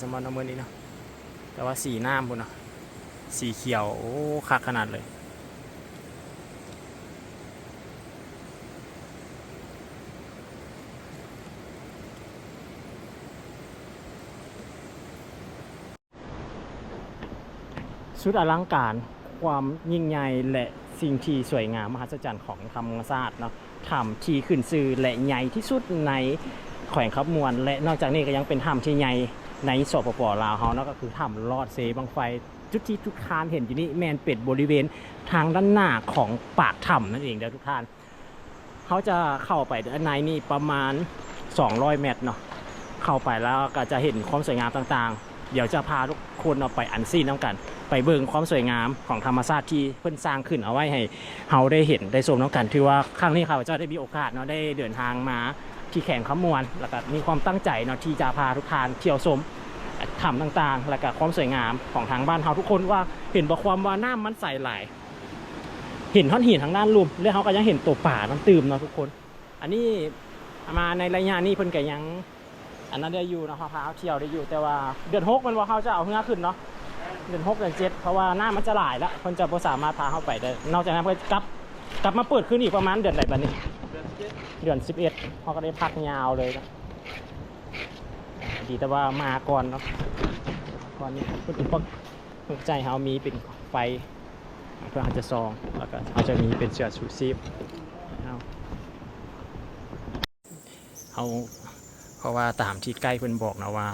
สมอนเอามือนี้เนาะแต่ว่าสีน้ำพุ่นเนาะสีเขียว โอ้คักขนาดเลยชุดอลังการความยิ่งใหญ่และสิ่งที่สวยงามมหัศจรรย์ของธรรมศาสตร์เนาะถ้ำที่ขึ้นชื่อและใหญ่ที่สุดในแขวงขับมวนและนอกจากนี้ก็ยังเป็นถ้ำที่ใหญ่ ในสปปลาวเฮาเนาะก็คือถ้ำลอดเซบังไฟจุดที่ทุกท่านเห็นอยู่นี่แมนเป็ดบริเวณทางด้านหน้าของปากถ้ำนั่นเองเด้อทุกท่านเขาจะเข้าไปด้านในนี่ประมาณ 200 เมตรเนาะเข้าไปแล้วก็จะเห็นความสวยงามต่างๆ เดี๋ยวจะพาทุกคนเอาไปอันซีนน้ำกัน ไปเบิ่งความสวยงามของธรรมชาติที่เพิ่นสร้างขึ้นเอาไว้ให้เฮาได้เห็นได้ชมน้ำกันถือว่าครั้งนี้ข้าพเจ้าได้มีโอกาสเนาะได้เดินทางมา ที่แข่งขมวน แล้วก็มีความตั้งใจเนาะที่จะพาทุกท่านเที่ยวชมถ้ำต่างๆ แล้วก็ความสวยงามของทางบ้านเฮาทุกคนว่าเห็นบอกความว่าน้ำมันใสหลายเห็นท่อนหินทางด้านลุมแล้วเขาก็ยังเห็นตัวป่าน้ำตื่มเนาะทุกคน อันนี้มาในระยะนี้เพิ่นก็ยัง อันนั้นได้อยู่นาะพาเที่ยวได้อยู่แต่ว่าเดือนหกมันว่าเขาจะเอาเงือขึ้นเนาะเดือนหกเดือนเจ็ดเพราะว่าหน้ามันจะหลายแล้วคนจะบ่สามารถพาเข้าไปได้นอกจากนั้นก็กลับกลับมาเปิดขึ้นอีกประมาณเดือนไหนบัดนี้ เดือนสิบเอ็ดเขาก็ได้พักยาวเลยนะดีแต่ว่ามาก่อนเนาะก่อนนี้พูดถึงพวกหัวใจเขามีเป็นไฟเพื่อเขาจะซองแล้วก็เขาจะมีเป็นเสื้อชูชีพเอาเขาเพราะว่าตามที่ใกล้เพิ่นบอกนะว่า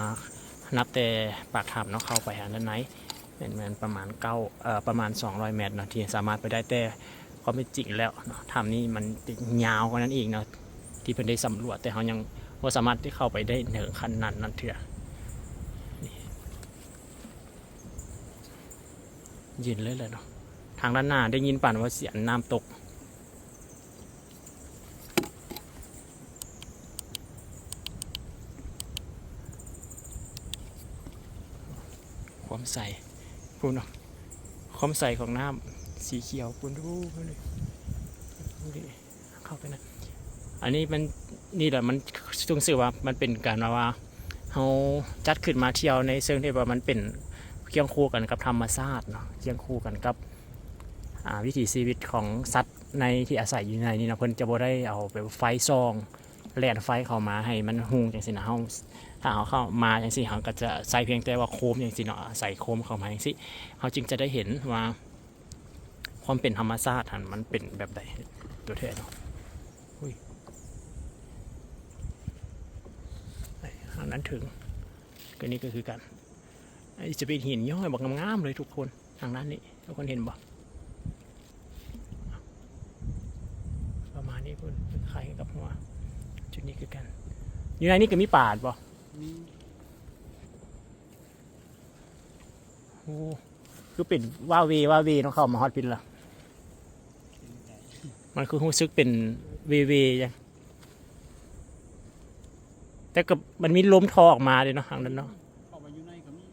นับแต่ปากถ้ำเนาะเข้าไปหาด้านในเป็นเหมือนประมาณเก้าเอ่อประมาณ 200 เมตรเนาะที่สามารถไปได้แต่ ความเป็นจริงแล้วเนาะถ้ำนี้มันยาวกว่านั้นอีกเนาะที่เพิ่นได้สำรวจแต่เขายังว่าสามารถที่เข้าไปได้เหนือขั้นนั้นนั่นเถอะยินเลยเลยเนาะทางด้านหน้าได้ยินป่านว่าเสียงน้ำตกความใสพูนเนาะความใสของน้ำ สีเขียวพูนดูเลยดูดิเข้าไปนะอันนี้มันนี่แหละมันตรงสื่อว่ามันเป็นการว่าเขาจัดขึ้นมาเที่ยวในเชิงที่ว่ามันเป็นเคียงคู่กันกับธรรมชาติเนาะเคียงคู่กันกับวิถีชีวิตของสัตว์ในที่อาศัยอยู่ในนี่นะเพิ่นจะบ่ได้เอาไปไฟซองแล่นไฟเข้ามาให้มันหุงจังซี่นะเฮาถ้าเขาเข้ามาอย่างสิเขาก็จะใส่เพียงแต่ว่าโคมอย่างสิเนาะใส่โคมเข้ามาอย่างสิเขาจึงจะได้เห็นว่า ความเป็นธรรมชาติหันมันเป็นแบบใดตัวแท้เนาะอุ้ยไอ้ทางนั้นถึงก็นี่ก็คือกันไอ้จะเป็นหินย่อยบอกงามๆเลยทุกคนทางนั้นนี่ทุกคนเห็นบอกประมาณนี้คุณคล้ายกับหัวจุดนี้คือกัน อยู่ในนี้ก็มีป่าดบ่โอ้คือเป็นว่าเวว่าเวต้องเข้ามาฮอตพินละ มันคือรู้สึกเป็นเวเวยังแต่กับมันมีลมทอออกมาเลยเนาะทางนั้นเนาะเข้ามาอยู่ในก็มี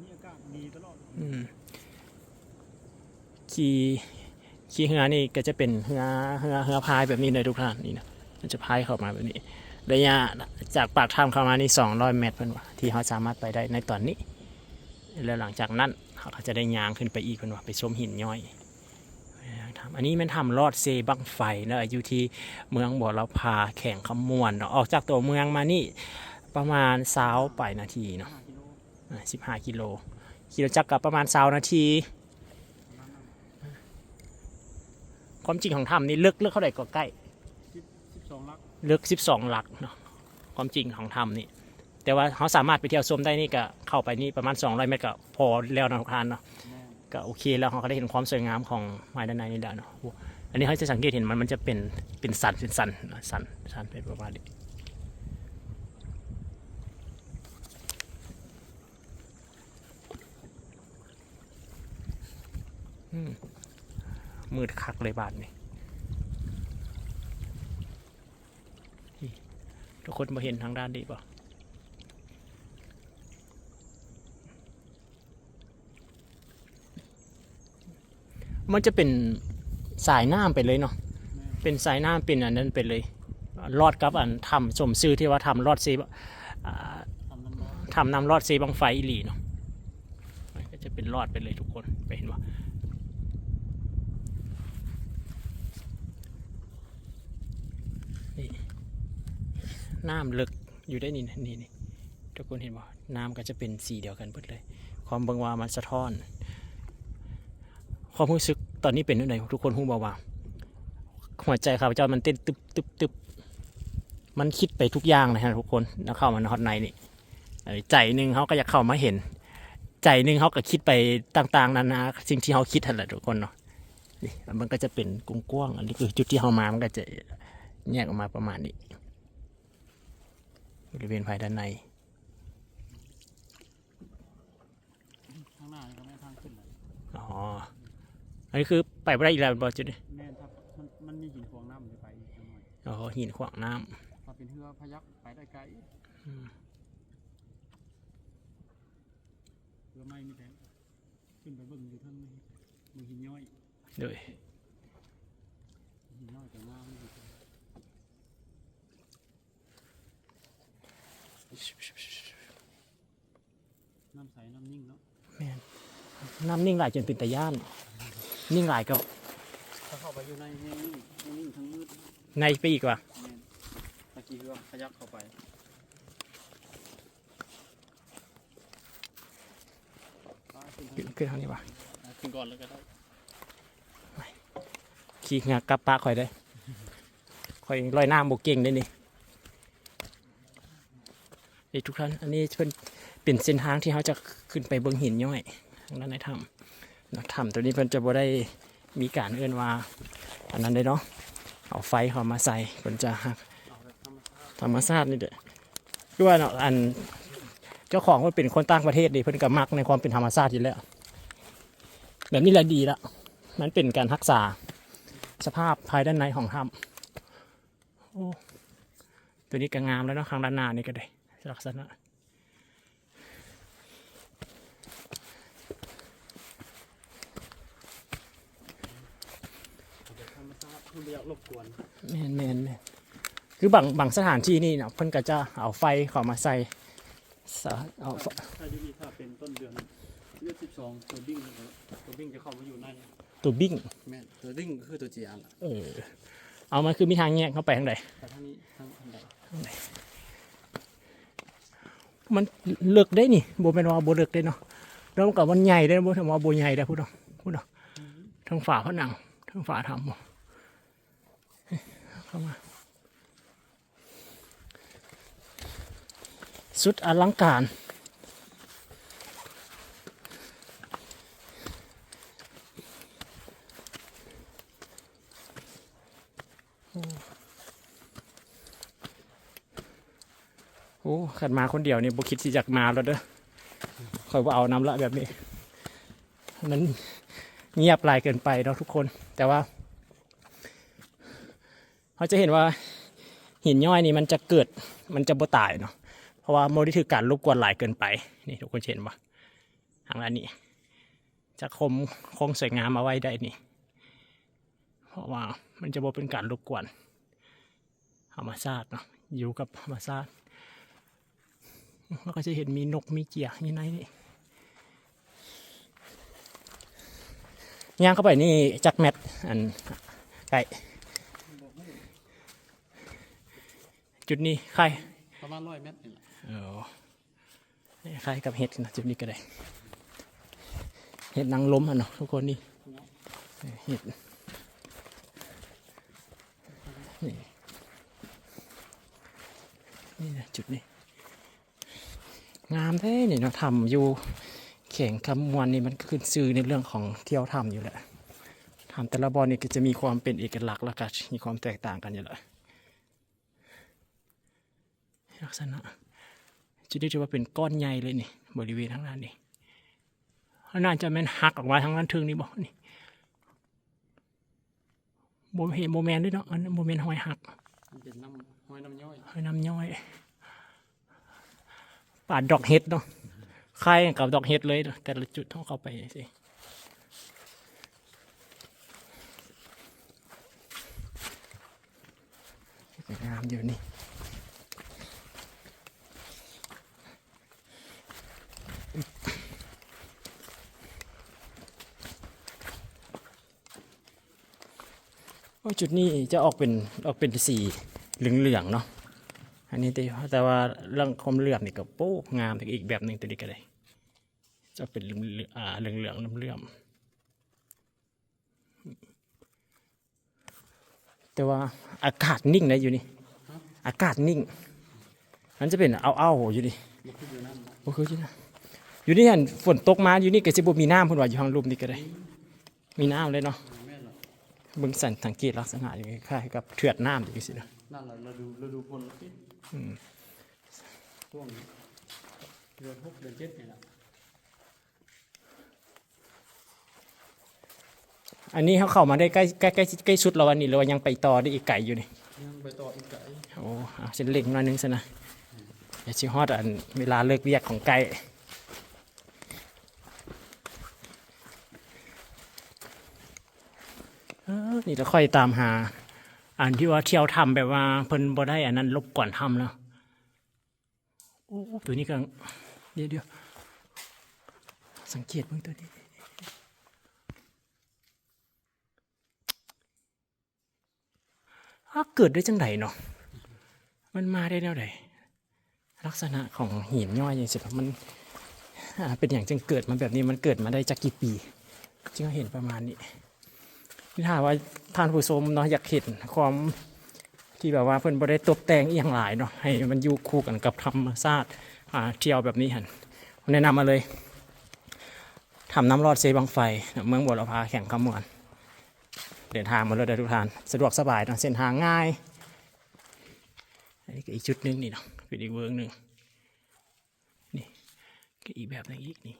มีอากาศดีตลอดอืมขี่ขี่เหือนี่ก็จะเป็นเหือเหือเหือพายแบบนี้เลยทุกท่านนี่นะมันจะพายเข้ามาแบบนี้ระยะจากปากถ้ำเข้ามานี่200 เมตรเพื่อนว่าที่เขาสามารถไปได้ในตอนนี้ แล้วหลังจากนั้นเขาจะได้ยางขึ้นไปอีกเพื่อนว่าไปชมหินย่อย อันนี้มันทำลอดเซบังไฟนะอยู่ที่เมืองบัวลาพาแข่งขมวนเนาะออกจากตัวเมืองมานี่ประมาณสาวไปนาทีเนาะ5กิโลอ่า15กิโลขี่รถจักรกับประมาณสาวนาทีประมาณนั้นความจริงของถ้ำนี่ลึกลึกเท่าไหร่ก็ใกล้10 12ลักลึก12หลักเนาะความจริงของถ้ำนี่แต่ว่าเขาสามารถไปเที่ยวชมได้นี่ก็เข้าไปนี่ประมาณ 200 เมตรก็พอแล้วนะทุกท่านเนาะแม่ ก็โอเคแล้วเขาก็ได้เห็นความสวยงามของไม้ด้านในนี่แหละเนาะอันนี้เขาจะสังเกตเห็นมันมันจะเป็นเป็นสันเป็นสันสันสันเป็นประมาณนี้มืดคักเลยบาทนี่นี่ทุกคนมาเห็นทางด้านนี้ป่ะ มันจะเป็นสายน้ำไปเลยเนาะเป็นสายน้ำเป็นอันนั้นไปเลยรอดกับอันทำสมซื้อที่ว่าทำรอดซีทำน้ำรอดเซบังไฟอีหลีเนาะก็จะเป็นรอดไปเลยทุกคนไปเห็นว่านี่น้ำลึกอยู่ได้นี่นะนี่นี่ทุกคนเห็นว่าน้ำก็จะเป็นสีเดียวกันหมดเลย ความเบิงวามันสะท้อน ความรู้สึกตอนนี้เป็นยังไงทุกคนหูบอกว่าหัวใจข้าพเจ้ามันเต้นตึบตึบตึบมันคิดไปทุกอย่างนะฮะทุกคนแล้วเข้ามาในฮอตไนนี่ใจหนึ่งเขาก็อยากเข้ามาเห็น ใจหนึ่งเขาก็คิดไปต่างๆนานาสิ่งที่เขาคิดนั่นแหละทุกคนเนาะนี่มันก็จะเป็นกว้างอันนี้คือจุดที่เขามามันก็จะแยกออกมาประมาณนี้บริเวณภายด้านในข้างหน้าก็ไม่ทางขึ้นเลยอ๋อ อันนี้คือไปไม่ได้อีกแล้วบอจุดนี้แม่นครับมันมันมีหินขวางน้ำอยู่ไปอีกหน่อยอ๋อหินขวางน้ำถ้าเป็นเรือพยักไปได้ไกลอืมเรือไม่มีแผนขึ้นไปเบิ่งอยู่เท่านี้มือหินย่อยโดยหินย่อยแต่ว่าไม่อยู่น้ำใสน้ำนิ่งเนาะแม่นน้ำนิ่งหลายจนเป็นตะย่าน นิ่งหลายก็ถ้าเข้าไปอยู่ในแห้งนิ่งแห้งนิ่งทั้งมืดในไปอีกว่ะแม่นตะกี้เรือพยักเข้าไปไปขึ้นทางขึ้นขึ้นทางนี้ว่ะอะขึ้นก่อนแล้วก็ได้ขี่งากลับปลาข่อยได้ข่อยลอยน้ำบกเก่งได้นี่นี่ทุกท่าน อันนี้เป็นเป็นเส้นทางที่เขาจะขึ้นไปเบื้องหินย่อยทางด้านในถ้ำเนาะถ้ำตัวนี้เพิ่นจะบ่ได้มีการเอื้อนว่า อันนั้นได้เนาะเอาไฟเข้ามาใส่เพิ่นจะหักธรรมชาติธรรมชาตินี่เด้อคือว่าเนาะอันเจ้าของมันเป็นคนต่างประเทศดิเพิ่นก็มักในความเป็นธรรมชาติอยู่แล้ว แบบนี้แหละดีละมันเป็นการรักษาสภาพภายด้านในของถ้ำโอ้ตัวนี้ก็งามแล้วเนาะข้างด้านหน้านี่ก็ได้ลักษณะ แบบธรรมชาติคุณ ไม่อยากรบกวนแม่นแม่นแม่นคือบางบางสถานที่นี่เนาะเพิ่นก็จะเอาไฟเข้ามาใส่สะเอาไฟถ้าอยู่นี่ถ้าเป็นต้นเดือนเดือนสิบสองตัวบิ้งนะครับตัวบิ้งจะเข้ามาอยู่ในตัวบิ้งแม่นตัวบิ้งก็คือตัวจีอันล่ะเออ เอามันคือมีทางแยกเข้าไปทางใดแต่ทางนี้ทางทางใดมันเลิกได้นี่โบเป็นว่าโบเลิกได้เนาะแล้วมันกับมันใหญ่ได้โบทำว่าโบใหญ่ได้พูดเนาะพูดเนาะทั้งฝาผนังทั้งฝาทำบ่ เข้ามา สุดอลังการโอ้ขันมาคนเดียวนี่บุคิดที่จะมาแล้วเด้อคอยว่าเอาน้ำละแบบนี้ มันเงียบลายเกินไปเนาะทุกคน แต่ว่า เขาจะเห็นว่าหินย่อยนี่มันจะเกิดมันจะบ่ตายเนาะเพราะว่าโมดิถือการรบกวนหลายเกินไปนี่ทุกคนเห็นปะทางด้านนี้ จะคมคงสวยงามมาไว้ได้นี่ เพราะว่ามันจะบ่เป็นการรบกวนธรรมชาติเนาะอยู่กับธรรมชาติแล้วก็จะเห็นมีนกมีเกียร์อยู่ในนี่ย่างเข้าไปนี่จักแมทอันไก่ จุดนี้ใครประมาณร้อยเมตรนี่แหละเออใครกับเห็ดนะจุดนี้ก็ได้ เห็ดนางล้มอะเนาะทุกคนนี่เออเห็ดนี่นี่นะจุดนี้ งามแท้นี่เนาะทำอยู่แข่งคำมวลนี่มันขึ้นซื้อในเรื่องของเที่ยวทำอยู่แหละทำแต่ละบอลนี่ก็จะมีความเป็นเอกลักษณ์แล้วก็มีความแตกต่างกันอยู่แหละ ลักษณะจะได้ถือว่าเป็นก้อนใหญ่เลยนี่บริเวณทั้งนั้นนี่น่าจะแม่นหักออกมาทั้งนั้นทึงนี่บอกนี่โมเห็นโมแมนด้วยเนาะอันนั้นโมเมนหอยหักมันเป็นน้ำห้อยน้ำย่อยหอยน้ำย่อยป่าดอกเห็ดเนาะคล้ายกับดอกเห็ดเลยเนาะแต่ละจุดต้องเข้าไปสิงามอยู่นี่ โอ้ย จุดนี้จะออกเป็นออกเป็นสีเหลืองๆเนาะอันนี้แต่แต่ว่าเรื่องความเหลืองนี่ก็โป๊กงามอีกแบบหนึ่งตัวนี้ก็ได้จะเป็นเหลืองๆอ่าเหลืองเหลื่อมแต่ว่าอากาศนิ่งนะอยู่นี่อากาศนิ่งมันจะเป็นเอาเอาอยู่ดิโอ้คืออยู่นะ อยู่นี่เห็นฝนตกมาอยู่นี่ก็สิบ่มีน้ำเพุ่นว่าอยู่ทางลุ่มนี่ก็ได้มีน้ำเลยเนาะแม่นหรอเบิ่งสันสังเกตลักษณะอย่างคล้ายๆกับเถือดน้ำอย่างนี้สินะนั่นแหละเราดูเราดูพลที่ช่วงเดือนหกเดือนเจ็ดนี่แหละอันนี้เขาเข้ามาได้ใกล้ใกล้ใกล้ใกล้สุดแล้ววันนี้หรือว่ายังไปต่อได้อีกไกลอยู่นี่ยังไปต่ออีกไก่โอ้เอาเส้นเล็กหน้อยนึงซะนะอย่าชิฮอดอันเวลาเลิกเรียกของไก่เออ นี่เราค่อยตามหา อันที่ว่าเที่ยวทำแบบว่าเพิ่นบ่ได้อันนั้นลบก่อนทำแล้วโอ้ตัวนี้ก็เดี๋ยวเดี๋ยวสังเกตเบิ่งตัวนี้อ้าวเกิดได้จังไดเนาะมันมาได้แนวใดลักษณะของหินย่อยอย่างสิครับมันอ่าเป็นอย่างจึงเกิดมาแบบนี้มันเกิดมาได้จากกี่ปี จึงเห็นประมาณนี้ นี่ถ้าว่าท่านผู้ชมเนาะอยากเห็นความที่แบบว่าเพิ่นบ่ได้ตกแต่งอีหยังหลายเนาะให้มันอยู่คู่กันกับธรรมชาติอ่าเที่ยวแบบนี้หันแนะนำมาเลยทำน้ำรอดเซบังไฟ เมืองบัวลพาแข่งขมวนเดินทางมาเลยเด้ทุกท่าน สะดวกสบายเนาะเส้นทางง่าย อันนี้ก็อีกจุดหนึงนี่เนาะเป็นอีกเวิร์กหนึ่งนี่ก็อีกแบบนึงอีกนี่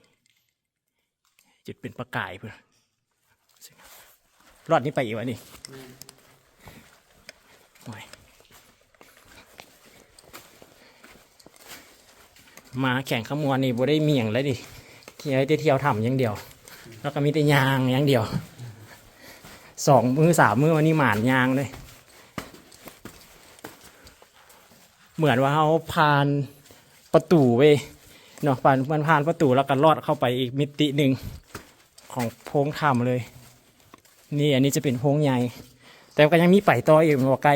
จุดเป็นประกายเพื่อน รอดนี้ไปอีกวะนี่มาแข่งขมวนนี่บ่ได้เมียงแล้วดิเที่ยได้เที่ยวทำอย่างเดียว แล้วก็มีแต่ยางอย่างเดียวสองมือสามมือวันนี้หมานยางเลย เหมือนว่าเขาผ่านประตูไปเนาะผ่านมันผ่านประตูแล้วก็ลอดเข้าไปอีกมิติหนึ่งของโพงถ้ำเลย นี่อันนี้จะเป็นโพงใหญ่ แต่ก็ยังมีไปต่ออีกมันว่าใกล้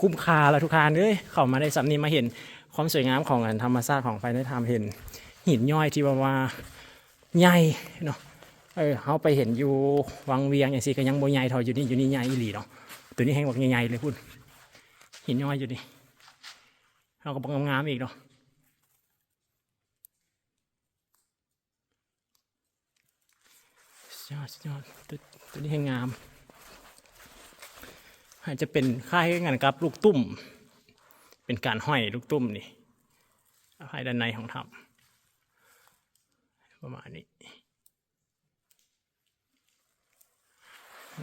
คุ้มค่าล้วทุกทานเลยเข้ามาได้สำนีมาเห็นความสวยงามของธรรมชาติของไฟในธรรมเห็น หินย่อยที่ว่าว่าใหญ่เนาะเออเขาไปเห็นอยู่วังเวียงอย่างสิก็ยังโบใหญ่ท่าอยู่นี่อยู่นี่ใหญ่อีหลีเนาะตัวนี้แห้งบอกใหญ่ๆเลยพูดหินย่อยอยู่นี่เราก็บอกงามอีกเนาะสุด ยอดยอดตัวตัวนี้แห้งามอาจจะเป็นค่ายงานกับ ลูกตุ้ม เป็นการห้อยลูกตุ้มนี่ภายด้านในของถ้ำประมาณนี้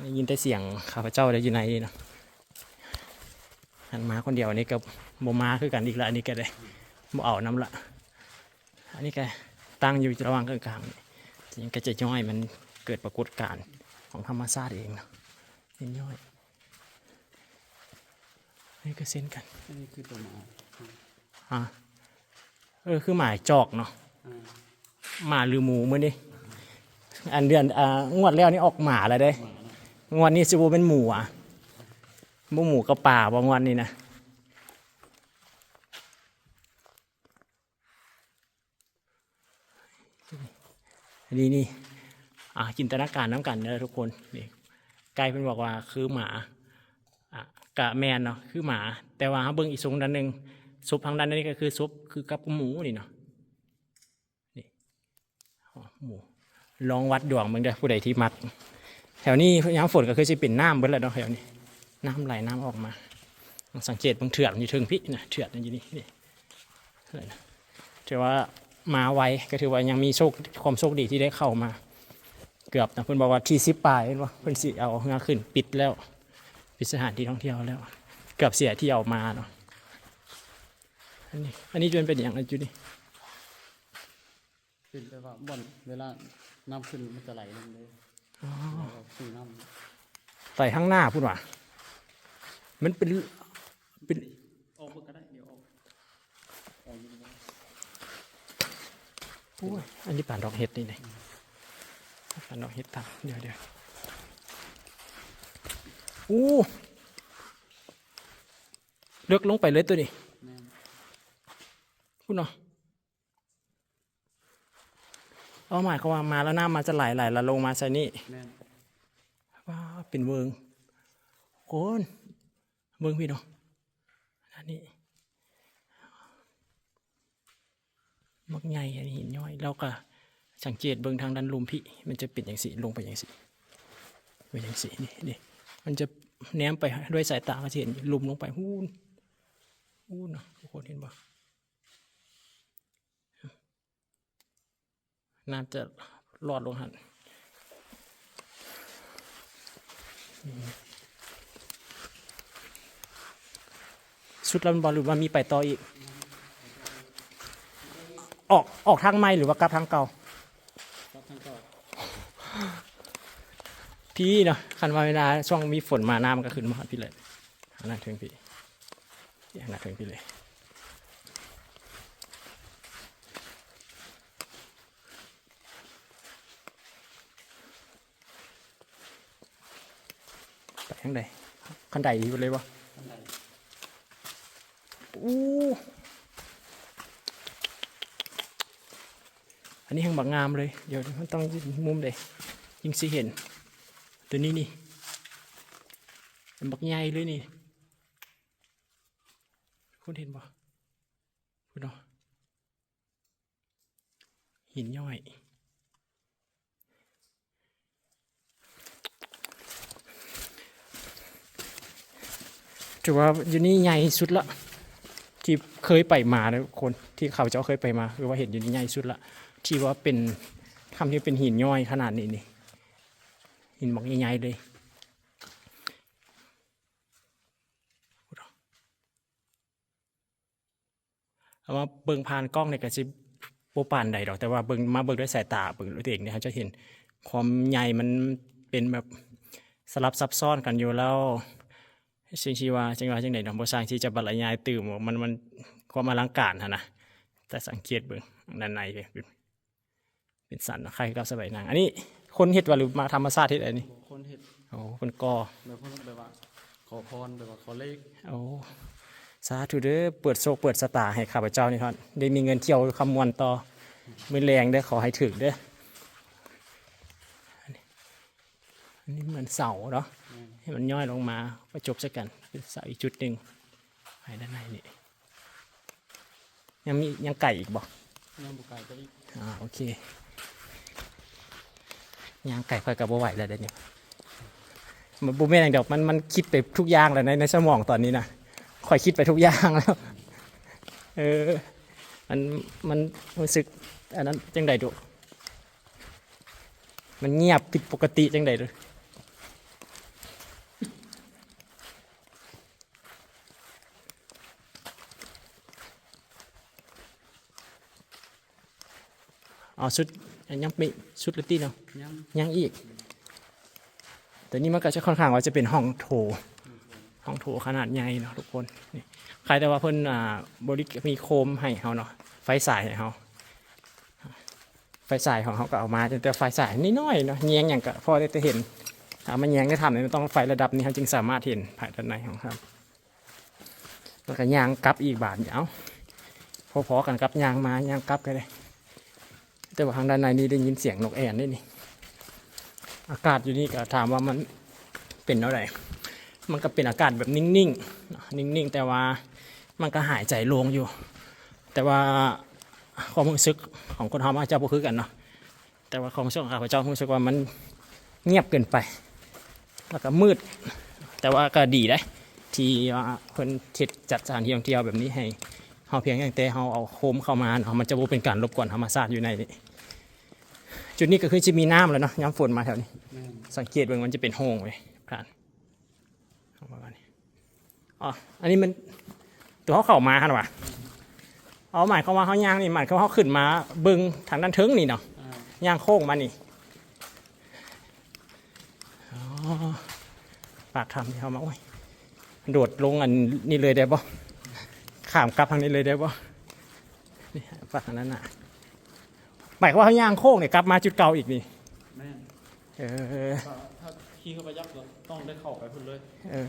ได้ยินแต่เสียงข้าพเจ้าได้อยู่ในนี่เนาะหันมาคนเดียวอันนี้ก็โมมาคือกันอีกละอันนี้ก็ได้โมเอาน้ำละ อันนี้ก็ตั้งอยู่ระหว่างกลางๆนี่จริงก็จะย่อยมัน เกิดปรากฏการณ์ของธรรมชาติเองเนาะเป็นย่อยนี่ก็เส้นกันอันนี้คือตัวหมาอะเออคือหมายจอกเนาะอ่าหมาหรือหมูมื่อนี้อันเดือนอ่างวดแล้วนี่ออกหมาแล้วเด้หมาเนาะงวดนี้จะบูเป็นหมูอะบ่หมูกับป่าบ่งวดนี้นะอันนี้นี่ อะจินตนาการน้ำกันเด้อทุกคนนี่กลเพิ่นบอกว่าคือหมาอะกะแมนเนาะคือหมา แต่ว่าเบิ่งอีกทรงด้านหนึ่งซุปทางด้านนี้ก็คือซุปคือกับหมูนี่เนาะนี่หมูลองวัดดวงมึงเด้อผู้ใดที่มักแถวนี้ยามฝนก็คือสิเป็นน้ำเบิดแล้วเนาะแถวนี้น้ำไหลน้ำออกมา สังเกตบางเถื่อนอยู่เทิงพี่นะเถื่อนอยู่นี่นี่อะไรนะถือว่ามาไวก็ถือว่ายังมีโชคความโชคดีที่ได้เข้ามา เกือบนะเพิ่นบอกว่าที่สิบปลายเห็นบ่เพิ่นสิเอาเงาขึ้นปิดแล้วปิดสถานที่ท่องเที่ยวแล้ว เกือบเสียที่เอามาเนาะอันนี้อันนี้จะเป็นอย่างไรจุดนี่เป็นแต่ว่าบ่อนเวลาน้ำขึ้นมันจะไหลลงเลยขึ้นน้ำใส่ข้างหน้าพูดว่ามันเป็นเป็นออกมาก็ได้เดี๋ยวออกออกอยู่บ่โอ้ยอันนี้ป่านดอกเห็ดนี่นี่ป่า นดอกเห็ดทำเดี๋ยวเดี๋ยวอู้เลือกลงไปเลยตัวนี้แม่นคุณเนาะเอาหมายความว่ามาแล้วน้ำมาจะไหลไหลแล้วลงมาใส่นี่แม่นว้าเป็นเวิงโคนเวิงพี่เนาะอันนี้มักใหญ่อันนี้หินย่อยแล้วก็ สังเกตเบิงทางด้านลุมพี่ มันจะเป็นอย่างสีลงไปอย่างสีเป็นอย่างสีนี่นี่มันจะแนมไปด้วยสายตาก็จะเห็นลุมลงไปหูนหูนนะทุกคนเห็นปะน้ำจะรอดลงหันสุดแล้วบอลหรือว่ามีไปต่ออีก ออกออกทางไม่หรือว่ากลับทางเก่า ครับท่านก็ พี่เนาะคันว่าเวลาช่วงมีฝนมาน้ำมันก็ขึ้นมาหาพี่เลยอันนั้นถึงพี่อันนั้นถึงพี่เลยไปทางใดขันใดอยู่เลยวะอู้อันนี้แห่งบักงามเลย เดี๋ยวมันต้องมุมใดยิ่งสิเห็น ตัวนี้นี่เป็นบักใหญ่เลยนี่คุณเห็นบ่คุณเนาะหินย่อยถือว่าอยู่นี่ใหญ่สุดละที่เคยไปมานะคนที่เขาเจ้าเคยไปมา คือว่าเห็นอยู่นี่ใหญ่สุดละที่ว่าเป็นทำที่เป็นหินย่อยขนาดนี้นี่ หินบอกใหญ่ๆเลยเอามาเบิ่งผ่านกล้องในกระซิบโปปานใดดอกแต่ว่าเบิ่งมาเบิ่งด้วยสายตาเบิ่งด้วยตัวเองเนี่ยเขาจะเห็นความใหญ่มันเป็นแบบสลับซับซ้อนกันอยู่แล้วสิ่งที่ว่าจังว่าจังได๋เนาะบ่สร้างที่จะบรรยายตื่มมันมันความอลังการหั่นนะแต่สังเกตเบิ่งด้านในเป็นเป็นสันคล้ายกับสบายนางอันนี้ คนเฮ็ดว่าหรือมาธรรมชาติเฮ็ดอันนี้บ่คนเฮ็ดโอ้คนก่อแบบคนแบบว่าขอพรแบบว่าขอเลขโอ้สาธุเด้อเปิดโชคเปิดสตาให้ข้าพเจ้านี่ท่านได้มีเงินเที่ยวคำมวณต่อมื้อแรงเด้อขอให้ถึงเด้ออันนี้อันนี้เหมือนเสาเนาะแม่นให้มันย่อยลงมาประจบซะกันเป็นเสาอีกจุดหนึ่งไปด้านในนี่ยังมียังไก่อีกบ่ยังบ่ไกลไปอีกอ่าโอเค ย่างไก่ค่อยกับบ่ไหวแล้วเดี๋ยวนี้มันบูแม่นอย่างเดียวมันมันคิดไปทุกอย่างแล้วในในสมองตอนนี้นะค่อยคิดไปทุกอย่างแล้ว เออ มันมันรู้สึกอันนั้นจังใดดูมันเงียบผิดปกติจังใดดูอ๋อชุด ยังมีชุดลิตตี้เนาะยังยังอีก แต่นี่มันก็จะค่อนข้างว่าจะเป็นห้องโถห้องโถขนาดใหญ่เนาะทุกคนนี่ใครแต่ว่าเพิ่นอ่าบริมีโคมให้เฮาเนาะไฟสายให้เฮาไฟสายของเขาก็เอามาแต่ไฟสายนิดหน้อยเนาะแยงอย่างก็พอได้แต่เห็นถ้ามันแยงได้ทำเนี่ยมันต้องไฟระดับนี้เขาจึงสามารถเห็นภายด้านในของครับแล้วก็ยางกลับอีกบาทเดียวพอๆกันกับยางมายางกลับกันเลย แต่ว่าทางด้านในนี่ได้ยินเสียงนกแอ่นด้วยนี่อากาศอยู่นี่ก็ถามว่ามันเป็นเท่าไรมันก็เป็นอากาศแบบนิ่งๆนิ่งๆ แต่ว่ามันก็หายใจโลงอยู่ แต่ว่าความรู้สึกของคนทำอาจจะบ่คือกันเนาะแต่ว่าความรู้สึกของข้าพเจ้ารู้สึกว่ามันเงียบเกินไป แล้วก็มืด แต่ว่าก็ดีได้ที่ว่าเพิ่นเฮ็ดจัดสถานที่ท่องเที่ยวแบบนี้ให้ เฮาเพียงอย่างแต่เฮาเอาโคมเข้ามาเนาะมันจะบ่เป็นการรบกวนธรรมชาติอยู่ในนี้จุดนี้ก็คือจะมีน้ำแล้วเนาะยามฝนมาแถวนี้แม่นสังเกตเบิ่งมันจะเป็นโฮงเว้ยผ่านเอามาก่อนนี่อ๋ออันนี้มันตัวเขาเข้ามาฮะวะเอาหมายเขามว่าเขาย่างนี่หมายเขามว่าเขาขึ้นมาเบิ่งทางด้านเทิงนี่เนาะอ่าย่างโค้งมานี่อ๋อปากทำที่เขามาโอ้ยโดดลงอันนี้เลยได้บ่ ข้ามกลับทางนี้เลยได้บ่นี่ฝั่งนั้นน่ะหมายความว่าเขาย่างโค้งเนี่ยกลับมาจุดเก่าอีกนี่แม่นเออถ้าถ้าขี่เข้าไปยักษ์ก็ต้องได้เข้าไปพุ่นเลย เออ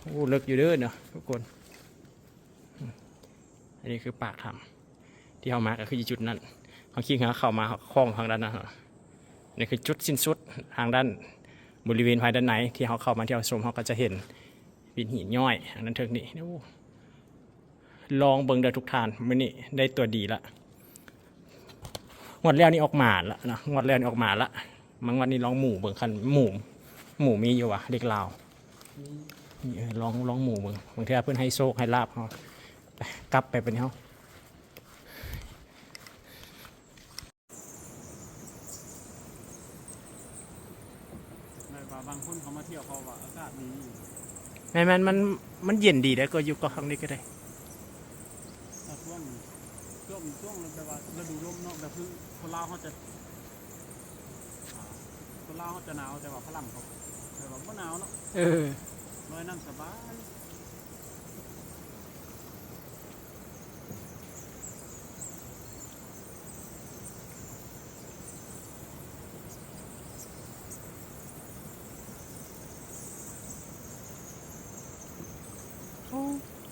โอ้เลิกอยู่เด้อเนาะทุกคน อันนี้คือปากถ้ำที่เขามาก็คือจุดนั้นเขาคิดว่าเข้ามาคล้องทางด้านนั้นเหรอนี่คือจุดสิ้นสุดทางด้านบริเวณภายด้านในที่เขาเข้ามาเที่ยวชมเขาก็จะเห็นบินหินย่อยทางนั้นเทิงนี่โอ้ ลองเบิ่งเด้อทุกทานมื้อนี้ได้ตัวดีละงวดแล้วนี่ออกหมาละนะงวดแล้วนี่ออกหมาละมังวันนี้ลองหมูเบิ่งคันหมูหมูมีอยู่วะเด็กลาวนี่เออลองลองหมูเบิ่งบางทีเพื่อนให้โชคให้ลาบเขาไปกลับไปเป็นเขาในว่าบางคนเขามาเที่ยวเขาว่าอากาศดีอยู่แม่นมันมันมันเย็นดีได้อก็อยู่ก็ครั้งนี้ก็ได้ ถ้าช่วงช่วงช่วงแบบว่าฤดูลมเนาะ แบบคือคนลาวเขาจะอ่าคนลาวเขาจะหนาวแต่ว่าฝรั่งเขาแต่ว่าบ่หนาวเนาะเออลอยนั่งสบาย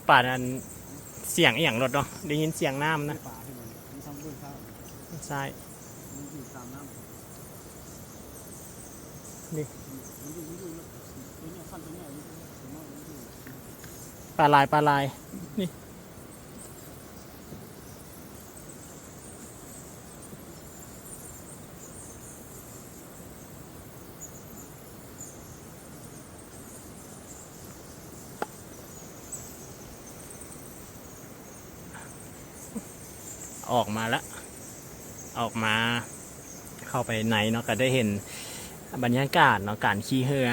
ป่านั้นเสียงอหย่างรถเนาะได้ยินเสียงน้ำนะ ใช่มันอยู่ตามน้ำนี่มันอยู่มันอยู่แล้วตัวเนี้ยขั้นตัวเนี้ยอยู่ตัวน้อยมันอยู่ปลาลายปลาลายนี่ออกมาแล้ว ออกมาเข้าไปในเนาะก็ได้เห็นบรรยากาศเนาะการขี่เรือ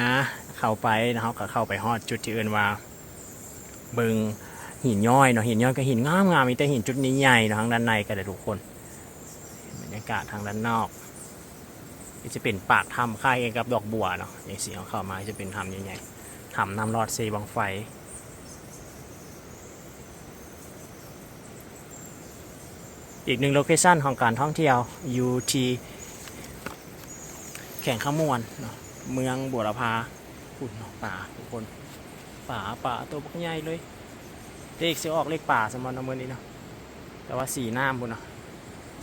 เข้าไปนะครับก็เข้าไปฮอดจุดที่เอื่นว่าเบิงหินย้อยเนาะหินย้อยก็หินงามงามๆมีแต่หินจุดนี้ใหญ่เนาะทางด้านในก็ได้ทุกคนบรรยากาศทางด้านนอกนี่จะเป็นปากถ้ำค่ายเองกับดอกบัวเนาะอย่างสีของเข้ามาจะเป็นถ้ำใหญ่ๆถ้ำน้ำรอดเซบังไฟ อีกหนึ่งโลเคชันของการท่องเที่ยวอยู่ที่แข่งขมวนเนาะเมืองบัวรพาอุ่นป่าทุกคนป่าป่าตัวพวกใหญ่เลยเลขเสียออกเลขป่าสมอนเมือนี้เนาะแต่ว่าสีน้ำบุญเนาะ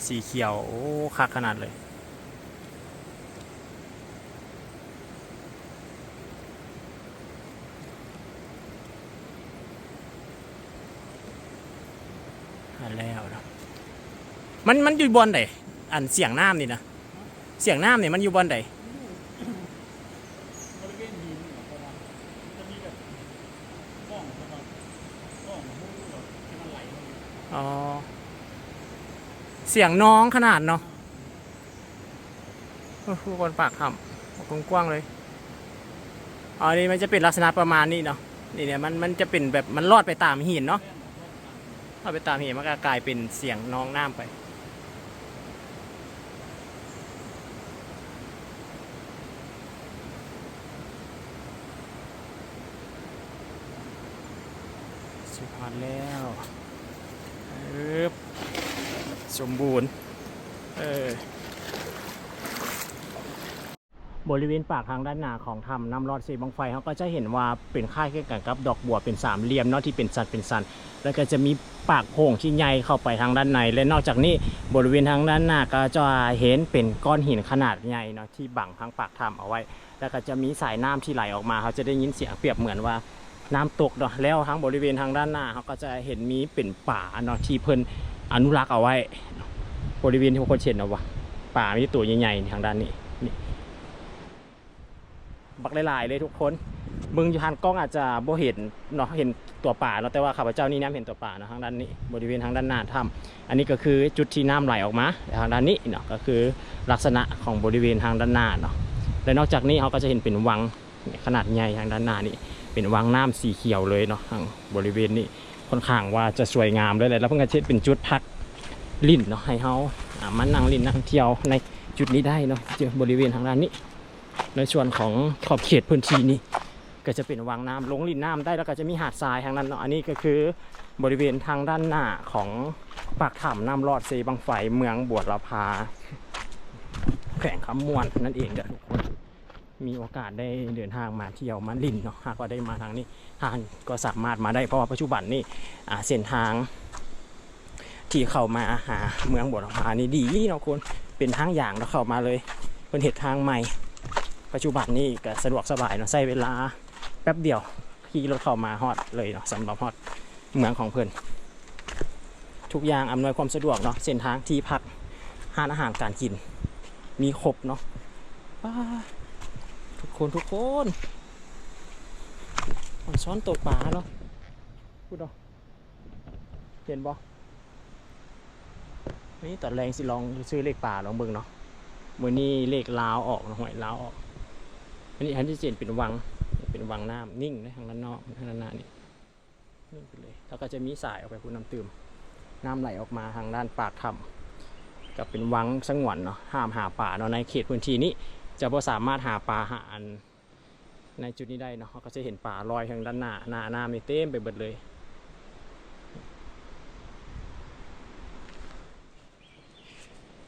สีเขียว โอ้คักขนาดเลย อันแล้วเนาะ มันมันอยู่บนไหนอันเสียงน้ำนี่นะเสียงน้ำเนี่ยมันอยู่บนไหนบริเวณหินเนี่ยประมาณจะมีแบบกล้องประมาณกล้องหูแบบที่มันไหลลงมาอ๋อเสียงน้องขนาดเนาะโอ้คนปากคำกว้างๆเลยอ๋อนี่มันจะเป็นลักษณะประมาณนี้เนาะนี่เนี่ยมันมันจะเป็นแบบมันลอดไปตามหินเนาะลอดไปตามหินมันก็กลายเป็นเสียงน้องน้ำไป สุดยอด แล้วอึ๊บสมบูรณ์เออบริเวณปากทางด้านหน้าของถ้ำน้ำรอดสีบังไฟเขาก็จะเห็นว่าเป็นค่ายคล้ายกันกับดอกบัวเป็นสามเหลี่ยมเนาะที่เป็นสันเป็นสันแล้วก็จะมีปากโพรงที่ใหญ่เข้าไปทางด้านใน และนอกจากนี้บริเวณทางด้านหน้าก็จะเห็นเป็นก้อนหินขนาดใหญ่เนาะที่บังทางปากถ้ำเอาไว้ แล้วก็จะมีสายน้ำที่ไหลออกมาเขาจะได้ยินเสียงเปรียบเหมือนว่า น้ำตกเนาะแล้วทางบริเวณทางด้านหน้าเขาก็จะเห็นมีเป็นป่าเนาะที่เพิ่นอนุรักษ์เอาไว้ บริเวณที่พวกคนเห็นเนาะวะป่ามีตัวใหญ่ๆทางด้านนี้นี่บักหลายๆเลยทุกคนมึงอยู่ทางกล้องอาจจะบ่เห็นเนาะเห็นตัวป่าเนาะแต่ว่าข้าพเจ้านี่น้ำเห็นตัวป่าเนาะทางด้านนี้ บริเวณทางด้านหน้าถ้ำอันนี้ก็คือจุดที่น้ำไหลออกมาทางด้านนี้เนาะก็คือลักษณะของบริเวณทางด้านหน้าเนาะและนอกจากนี้เขาก็จะเห็นเป็นวังขนาดใหญ่ทางด้านหน้านี่ เป็นวังน้ำสีเขียวเลยเนาะทางบริเวณนี้ค่อนข้างว่าจะสวยงามเลยแหละแล้วเพิ่งจะเช็ดเป็นจุดพักลิ่นเนาะให้เฮาอามานั่งลิ่นนั่งเที่ยวในจุดนี้ได้เนาะเจอบริเวณทางด้านนี้ ในส่วนของขอบเขตพื้นที่นี้ ก็จะเป็นวังน้ำลงลินน้ำได้แล้วก็จะมีหาดทรายทางนั้นเนาะอันนี้ก็คือบริเวณทางด้านหน้าของปากถ้ำน้ำลอดเซบังไฟเมืองบวชลาภาแขวงคำมวนนั่นเองเด้อทุกคน มีโอกาสได้เดินทางมาเที่ยวมาลินเนาะหากว่าได้มาทางนี้ทานก็สามารถมาได้เพราะว่าปัจจุบันนี่เส้นทาง ที่เข้ามาหาเมืองบวชลาภานี่ดีเนาะคุณเป็นทางอย่างแล้วเข้ามาเลยเป็นเหตุทางใหม่ ปัจจุบันนี่ก็สะดวกสบายเนาะใช้เวลาแป๊บเดียวขี่รถเข้ามาฮอดเลยเนาะสำหรับฮอดเมืองของเพิ่อนทุกอย่างอำนวยความสะดวกเนาะเส้นทางที่พักห้านอาหารการกิน มีครบเนาะ คนทุกคนมันซ้อนตกปลาเนาะพูดเนาะเห็นบ่นี่ตอนแรงสิลองซื้อเลขป่าลองเบิ่งเนาะมือนี้เลขลาวออกนะหวยลาวออกอันนี้อันที่เจนเป็นวังเป็นวังน้ำนิ่งนะทางด้านนอกทางด้านหน้านี่นิ่งไปเลยแล้วก็จะมีสายออกไปพูน้ำตื่มน้ำไหลออกมาทางด้านปากถ้ำกับเป็นวังสงวนเนาะห้ามหาป่าเนาะในเขตพื้นที่นี้ จะพอสามารถหาปลาหาอันในจุดนี้ได้เนาะก็จะเห็นป่าลอยทางด้านหน้าหน้าน้ำนี่เต็มไปหมดเลย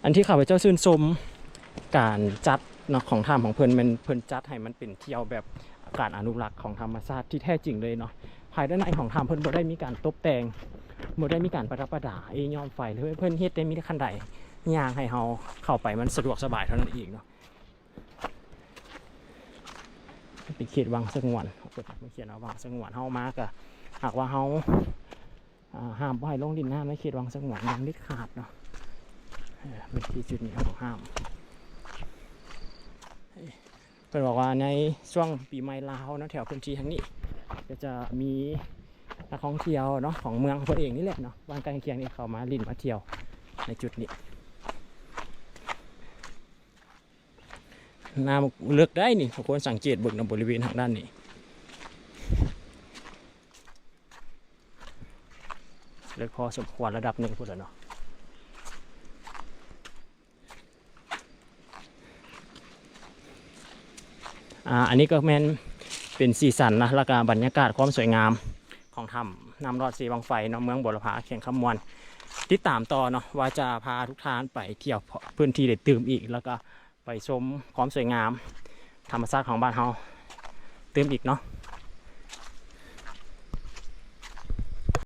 อันที่ข้าพเจ้าชื่นชมการจัดเนาะของถ้ำของเพิ่นมันเพิ่นจัดให้มันเป็นเที่ยวแบบการอนุรักษ์ของธรรมชาติที่แท้จริงเลยเนาะภายด้านในของถ้ำเพิ่นบ่ได้มีการตกแต่งบ่ได้มีการประดับประดาเอยย้อมไฟเลยเพิ่นเฮ็ดได้มีแต่คันใดย่างให้เฮาเข้าไปมันสะดวกสบายเท่านั้นเองเนาะ เป็นเขตวังสงวนเขาเปิดมาเขียนว่าวังสงวนเฮามาก็หากว่าเฮาอ่าห้ามบ่ให้ลงดินน้ำในเขตวังสงวนยังเด็ดขาดเนาะเป็นที่จุดนี้ของห้ามเฮ้ยเพิ่นบอกว่าในช่วงปีใหม่ลาวนะแถวพื้นที่ทางนี้ ก็จะมีนักท่องเที่ยวเนาะของเมืองเพิ่นเองนี่แหละเนาะบ้านใกล้เคียงนี่เขามาลินมาเที่ยวในจุดนี้ น้ำเลือกได้นี่ทุกคนสังเกตเบิ่งในบริเวณทางด้านนี้เลือกพอสมควรระดับหนึ่งพูดแล้วเนาะอ่าอันนี้ก็แมนเป็นสีสันนะแล้วก็บรรยากาศความสวยงามของถ้ำน้ำรอดสีบังไฟเนาะเมืองบุรพาเขียงคำมวนติดตามต่อเนาะว่าจะพาทุกท่านไปเที่ยวพื้นที่เด็ดตื่มอีกแล้วก็ ไปชมความสวยงาม ธรรมชาติของบ้านเฮาเติมอีกเนาะ